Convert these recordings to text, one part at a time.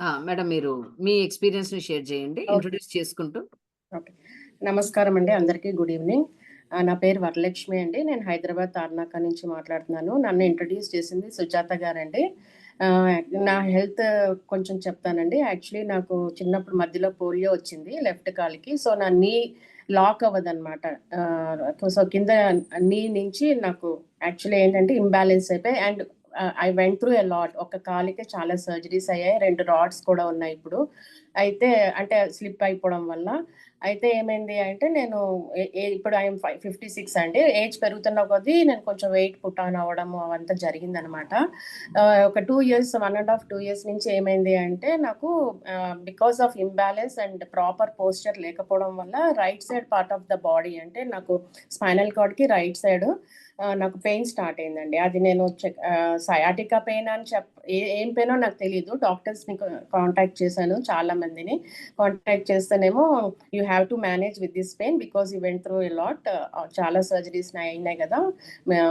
Madam మీరు మీ ఎక్స్‌పీరియన్స్‌ని share చేయండి. ఇంట్రొడ్యూస్ చేసుకుంటూ. ఓకే. నమస్కారం అండి అందరికీ గుడ్ ఈవినింగ్. నా పేరు వరలక్ష్మి అండి. నేను హైదరాబాద్ తార్నాక నుంచి మాట్లాడుతున్నాను. నన్ను ఇంట్రొడ్యూస్ చేసింది సుజాత గారండి. నా హెల్త్ కొంచెం చెప్తానండి. యాక్చువల్లీ నాకు చిన్నప్పుడు మధ్యలో పోలియో వచ్చింది లెఫ్ట్ కాలుకి. సో, నా నీ లాక్ అవ్వదనమాట. ఆహ్, సో, కింద నీ నుంచి నాకు యాక్చువల్లీ ఏంటంటే ఇంబాలెన్స్ అయిపోయి and I went through a lot. ఒక కాలికే చాలా సర్జరీస్ అయ్యాయి. రెండు రాడ్స్ కూడా ఉన్నాయి ఇప్పుడు. అయితే అంటే స్లిప్ అయిపోవడం వల్ల. అయితే ఏమైంది అంటే నేను ఇప్పుడు ఐఎమ్ ఇప్పుడు ఐయామ్ ఫై 56 అండి. ఏజ్ పెరుగుతున్న కొద్దీ నేను కొంచెం వెయిట్ పుట్ ఆన్ అవ్వడము అవంతా జరిగిందనమాట. అనమాట ఒక టూ ఇయర్స్ 1 ½ 2 ఇయర్స్ నుంచి ఏమైంది అంటే నాకు because of imbalance and proper posture లేకపోవడం వల్ల right side part of the body అంటే నాకు స్పైనల్ కార్డ్‌కి రైట్ సైడ్ నాకు పెయిన్ స్టార్ట్ అయిందండి. అది నేను చెక్ సయాటికా పెయిన్ అని చెప్ ఏ ఏం పెయినో నాకు తెలియదు డాక్టర్స్‌ని కాంటాక్ట్ చేశాను చాలా మందిని. కాంటాక్ట్ చేస్తేనేమో you have to manage with this pain because you went through a lot. చాలా సర్జరీస్ అయినాయి కదా!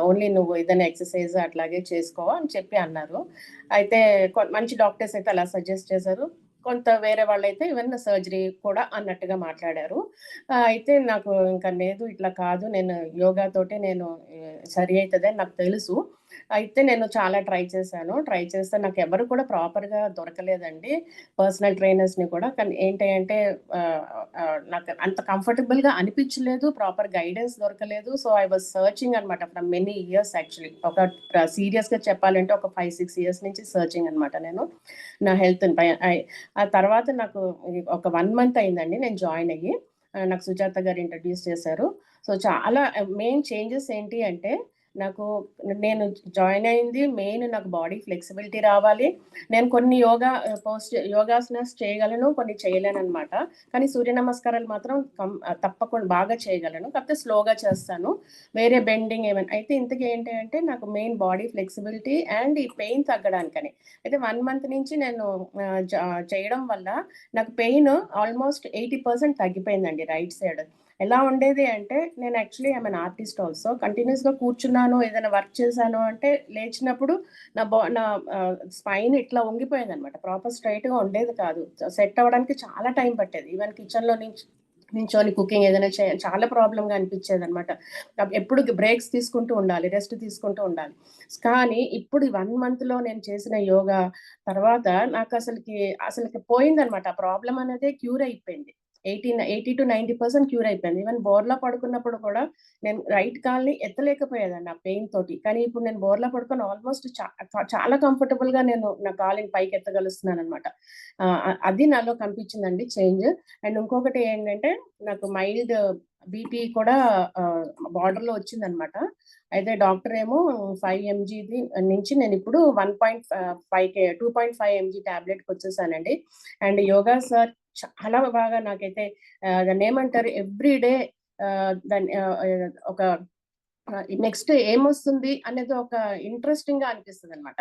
ఓన్లీ నువ్వు ఏదైనా ఎక్సర్‌సైజ్ అట్లాగే చేసుకో అని చెప్పి అన్నారు. అయితే కొ మంచి డాక్టర్స్ అయితే అలా సజెస్ట్ చేశారు. కొంత వేరే వాళ్ళైతే ఈవెన్ సర్జరీ కూడా అన్నట్టుగా మాట్లాడారు. అయితే నాకు ఇంకా లేదు ఇట్లా కాదు నేను యోగా తోటే నేను సరి అయితదని నాకు తెలుసు. అయితే నేను చాలా ట్రై చేశాను. ట్రై చేస్తే నాకు ఎవరు కూడా ప్రాపర్‌గా దొరకలేదండి. పర్సనల్ ట్రైనర్స్‌ని కూడా. కానీ ఏంటి అంటే నాకు అంత కంఫర్టబుల్‌గా అనిపించలేదు. ప్రాపర్ గైడెన్స్ దొరకలేదు. సో, ఐ వాజ్ సర్చింగ్ అనమాట ఫ్రమ్ మెనీ ఇయర్స్ యాక్చువల్లీ. ఒక సీరియస్‌గా చెప్పాలంటే ఒక 5, 6 ఇయర్స్ నుంచి సర్చింగ్ అనమాట నేను. నా హెల్త్ పై ఆ తర్వాత నాకు ఒక వన్ మంత్ అయిందండి నేను జాయిన్ అయ్యి. నాకు సుజాత గారు ఇంట్రడ్యూస్ చేశారు. సో, చాలా మెయిన్ చేంజెస్ ఏంటి అంటే నాకు నేను జాయిన్ అయింది మెయిన్ నాకు బాడీ ఫ్లెక్సిబిలిటీ రావాలి. నేను కొన్ని యోగా పోస్ట్ యోగాసనాస్ చేయగలను. కొన్ని చేయలేను అనమాట కానీ సూర్య నమస్కారాలు మాత్రం కం తప్పకుండా బాగా చేయగలను. కాకపోతే స్లోగా చేస్తాను. వేరే బెండింగ్ ఏమైనా అయితే ఇంతకీ ఏంటి అంటే నాకు మెయిన్ బాడీ ఫ్లెక్సిబిలిటీ అండ్ ఈ పెయిన్ తగ్గడానికని. అయితే వన్ మంత్ నుంచి నేను చేయడం వల్ల నాకు పెయిన్ ఆల్మోస్ట్ 80% తగ్గిపోయిందండి రైట్ సైడ్. ఎలా ఉండేది అంటే నేను actually I'm an artist also. కంటిన్యూయస్‌గా కూర్చున్నాను ఏదైనా వర్క్ చేశాను అంటే లేచినప్పుడు నా బా నా స్పైన్ ఇట్లా వంగిపోయేదనమాట. ప్రాపర్ స్ట్రెయిట్‌గా ఉండేది కాదు. సెట్ అవ్వడానికి చాలా టైం పట్టేది. ఈవెన్ కిచెన్‌లో నుంచి నించోని కుకింగ్ ఏదైనా చే చాలా ప్రాబ్లంగా అనిపించేది అనమాట ఎప్పుడు బ్రేక్స్ తీసుకుంటూ ఉండాలి. రెస్ట్ తీసుకుంటూ ఉండాలి. కానీ ఇప్పుడు ఈ 1 మంత్‌లో నేను చేసిన యోగా తర్వాత నాకు అసలుకి అసలుకి పోయిందనమాట. ఆ ప్రాబ్లం అనేది క్యూర్ అయిపోయింది. 18 80-90% క్యూర్ అయిపోయింది. ఈవెన్ బోర్లా పడుకున్నప్పుడు కూడా నేను రైట్ కాల్‌ని ఎత్తలేకపోయేదాన్ని ఆ పెయిన్ తోటి. కానీ ఇప్పుడు నేను బోర్లా పడుకొని ఆల్మోస్ట్ చాలా కంఫర్టబుల్గా నేను నా కాలిని పైకి ఎత్తగలుస్తున్నాను అనమాట అది నాలో కనిపించిందండి చేంజ్. అండ్ ఇంకొకటి ఏంటంటే నాకు మైల్డ్ బీపీ కూడా బార్డర్లో వచ్చింది అనమాట అయితే డాక్టర్ ఏమో ఫైవ్ ఎంజీది నుంచి నేను ఇప్పుడు వన్ పాయింట్ ఫైవ్ కే టూ పాయింట్ ఫైవ్ ఎంజీ టాబ్లెట్‌కొచ్చేసానండి. అండ్ యోగా సార్ చాలా బాగా నాకైతే దాన్ని ఏమంటారు ఎవ్రీ డే దాన్ని ఒక నెక్స్ట్ ఏమొస్తుంది అనేది ఒక ఇంట్రెస్టింగ్గా అనిపిస్తుంది అనమాట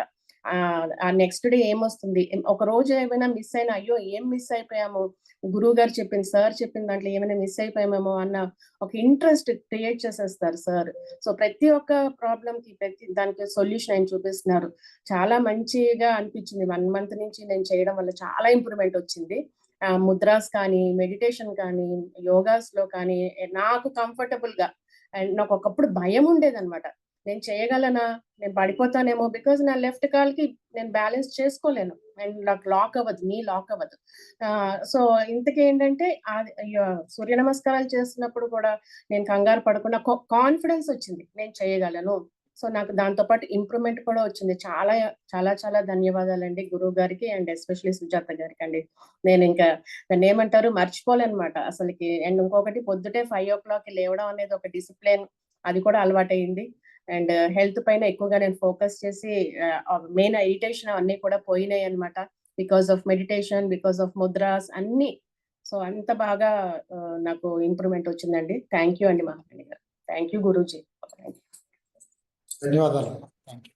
ఆ నెక్స్ట్ డే ఏమొస్తుంది? ఒక రోజు ఏమైనా మిస్ అయినా అయ్యో! ఏం మిస్ అయిపోయాము? గురువు గారు చెప్పింది సార్ చెప్పిన దాంట్లో ఏమైనా మిస్ అయిపోయామేమో అన్న ఒక ఇంట్రెస్ట్ క్రియేట్ చేసేస్తారు సార్. సో, ప్రతి ఒక్క ప్రాబ్లమ్‌కి ప్రతి దానికి సొల్యూషన్ ఆయన చూపిస్తున్నారు. చాలా మంచిగా అనిపించింది. వన్ మంత్ నుంచి నేను చేయడం వల్ల చాలా ఇంప్రూవ్‌మెంట్ వచ్చింది. ముద్రాస్ కానీ, మెడిటేషన్ కానీ, యోగాస్‌లో కానీ నాకు కంఫర్టబుల్‌గా అండ్ నాకు ఒకప్పుడు భయం ఉండేదనమాట. నేను చేయగలనా? నేను పడిపోతానేమో బికాజ్ నా లెఫ్ట్ కాల్‌కి నేను బ్యాలెన్స్ చేసుకోలేను. అండ్ నాకు లాక్ అవ్వదు. నీ లాక్ అవ్వదు. సో, ఇంతకేంటంటే అది సూర్య నమస్కారాలు చేస్తున్నప్పుడు కూడా నేను కంగారు పడకుండా కొ కాన్ఫిడెన్స్ వచ్చింది. నేను చేయగలను. సో, నాకు దాంతో పాటు ఇంప్రూవ్‌మెంట్ కూడా వచ్చింది. చాలా చాలా చాలా ధన్యవాదాలండి గురువు గారికి అండ్ ఎస్పెషలీ సుజాత గారికి అండి నేను ఇంకా దాన్ని ఏమంటారు మర్చిపోలేనమాట అసలుకి అండ్ ఇంకొకటి పొద్దుటే 5:00కి లేవడం అనేది ఒక డిసిప్లిన్ అది కూడా అలవాటైంది అండ్ హెల్త్ పైన ఎక్కువగా నేను ఫోకస్ చేసి మెయిన్ ఇరిటేషన్ అన్నీ కూడా పోయినాయి అనమాట because of meditation, because of mudras అన్ని సో, అంత బాగా నాకు ఇంప్రూవ్‌మెంట్ వచ్చిందండి. థ్యాంక్ యూ అండి మహారాణి గారు. Thank you Guruji. You. ధన్యవాదాలు. Thank you.